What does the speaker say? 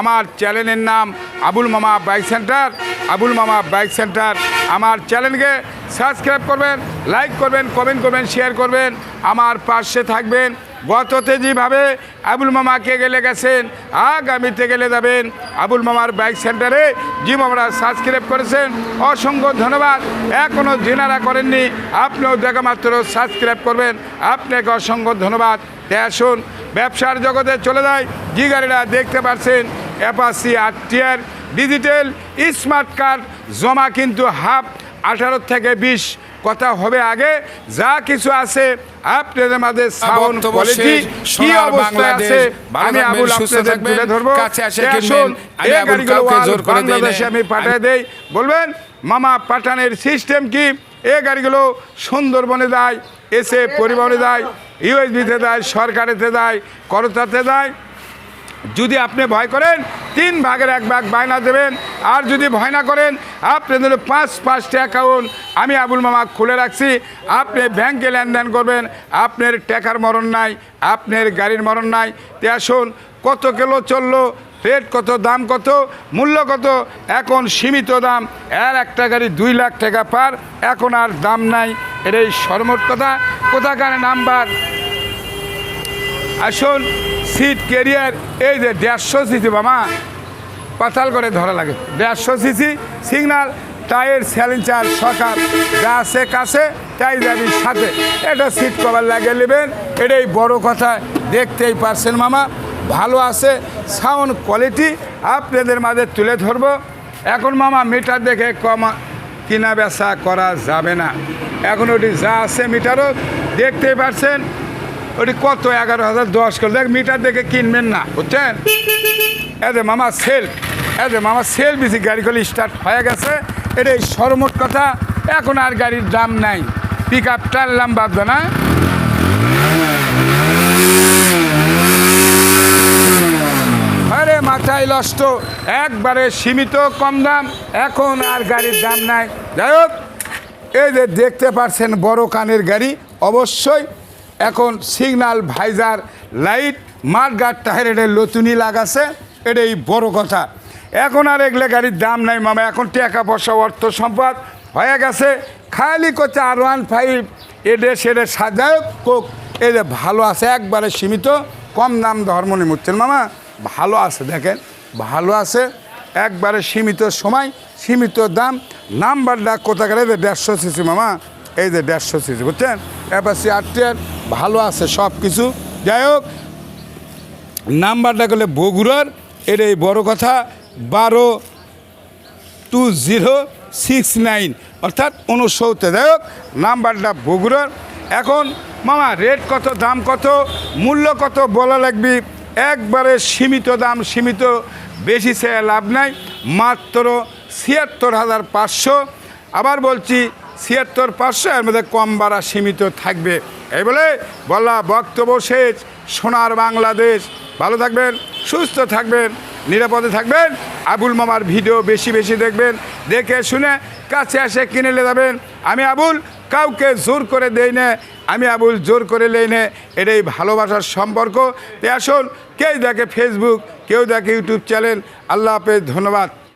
আমার চ্যানেলের নাম আবুল মামা বাইক সেন্টার। আবুল মামা বাইক সেন্টার। আমার চ্যানেলকে সাবস্ক্রাইব করবেন, লাইক করবেন, কমেন্ট করবেন, শেয়ার করবেন। আমার পাশে থাকবেন। গততে যেভাবে আবুল মামাকে গেলে গেছেন, আগামীতে গেলে যাবেন। আবুল মামার বাইক সেন্টারে যে মামারা সাবস্ক্রাইব করেছেন। অসংখ্য ধন্যবাদ। এখনও জেনারা করেননি। আপনিও দেখা মাত্র সাবস্ক্রাইব করবেন। আপনাকে অসংখ্য ধন্যবাদ। আসুন, ব্যবসার জগতে চলে যায় যে গাড়িটা দেখতে পাচ্ছেন Apache RTR digital smart card জমা কিন্তু হাফ আঠারো থেকে বিশ কথা হবে আগে যা কিছু আছে আপনাদের মাঝে সাউন্ড কোয়ালিটি কি বাংলাদেশ। আছে আমি আবুল আপনাদের তুলে ধরবো। আসুন, এই গাড়িগুলো। বাংলাদেশে আমি পাঠিয়ে দেই বলবেন মামা পাঠানের সিস্টেম কি এই গাড়িগুলো সুন্দরবনে যায় এসে পরিবহনে যায় ইউএসবিতে দেয় সরকারেতে দেয় করতাতে দেয় যদি আপনি ভয় করেন, তিন ভাগের এক ভাগ বায়না দেবেন। আর যদি ভয় না করেন আপনাদের পাঁচ পাঁচটা অ্যাকাউন্ট আমি আবুল মামা খুলে রাখছি। আপনি ব্যাংকে লেনদেন করবেন, আপনার টাকার মরণ নাই, আপনার গাড়ির মরণ নাই। তে আসুন, কত কিলো চলল রেট কত, দাম কত, মূল্য কত, এখন সীমিত দাম। এর একটা গাড়ি দুই লাখ টাকা পার, এখন আর দাম নাই। এটাই সর্বমোট কথা। কোথাকার নাম্বার? আসুন সিট কেরিয়ার এই যে দেড়শো সিসি মামা পাতাল করে ধরা লাগে। দেড়শো সিসি সিগনাল টায়ার স্যালেঞ্চার সকাল যা কাছে, তাই যাবি সাথে। এটা সিট কভার লাগিয়ে নেবেন, এটাই বড় কথা, দেখতেই পারছেন মামা। ভালো আছে সাউন্ড কোয়ালিটি আপনাদের মাঝে তুলে ধরবো। এখন মামা মিটার দেখে কমা, কিনা বেচা করা যাবে না। এখন ওটি যা আছে মিটারও দেখতেই পারছেন ওটি কত? এগারো হাজার দশ করে। দেখ, মিটার দেখে কিনবেন না, বুঝছেন? এতে মামা সেল এতে মামা সেল বেশি গাড়িগুলি স্টার্ট হয়ে গেছে। এটা এই সরমোট কথা, এখন আর গাড়ির দাম নাই। পিক আপ টানলাম বাদবে না। আরে, মাথায় লষ্ট একবারে সীমিত কম দাম, এখন আর গাড়ির দাম নাই। যাই হোক, এই যে দেখতে পাচ্ছেন বড় কানের গাড়ি, অবশ্যই এখন সিগনাল, ভাইজার, লাইট মাঠগাট টায়ারের লতুনি লাগাছে এটাই বড় কথা। এখন আর এগুলো গাড়ির দাম নাই মামা, এখন টাকা পয়সা, অর্থ সম্পদ হয়ে গেছে। খালি করছে আর ওয়ান ফাইভ এডে সেডে সাজায় কোক যে ভালো আছে, একবারে সীমিত, কম দাম ধর্ম নিমুচ্ছেন মামা। ভালো আছে, দেখেন, ভালো আছে, একবারে সীমিত সময়, সীমিত দাম। নাম্বারটা যে দেড়শো সিসি মামা। এই যে দেড়শো সিসি, বুঝছেন? এবার সি আটটিয়ার ভালো আছে সব কিছু যাই হোক নাম্বারটা করলে বগুড়ার এই বড় কথা, বারো টু জিরো সিক্স নাইন, অর্থাৎ উনসত্তর যাই হোক নাম্বারটা বগুড়ার। এখন, মামা রেট কত, দাম কত, মূল্য কত বলা লাগবে? একবারে সীমিত দাম, সীমিত, বেশি সে লাভ নাই, মাত্র ছিয়াত্তর হাজার পাঁচশো। আবার বলছি ছিয়াত্তর পাঁচশো এর মধ্যে কম বাড়া সীমিত থাকবে। এই বলে বলা বক্তব্য শেষ। সোনার বাংলাদেশ। ভালো থাকবেন, সুস্থ থাকবেন, নিরাপদে থাকবেন। আবুল মামার ভিডিও বেশি বেশি দেখবেন। দেখে শুনে কাছে এসে কিনে নিয়ে যাবেন। আমি আবুল, কাউকে জোর করে দেই না। আমি আবুল, জোর করে লেই না। এটাই ভালোবাসার সম্পর্ক। তাই আসুন, কেউ দেখে ফেসবুক কেউ দেখে ইউটিউব চ্যানেল আল্লাহ হাফেজ, ধন্যবাদ।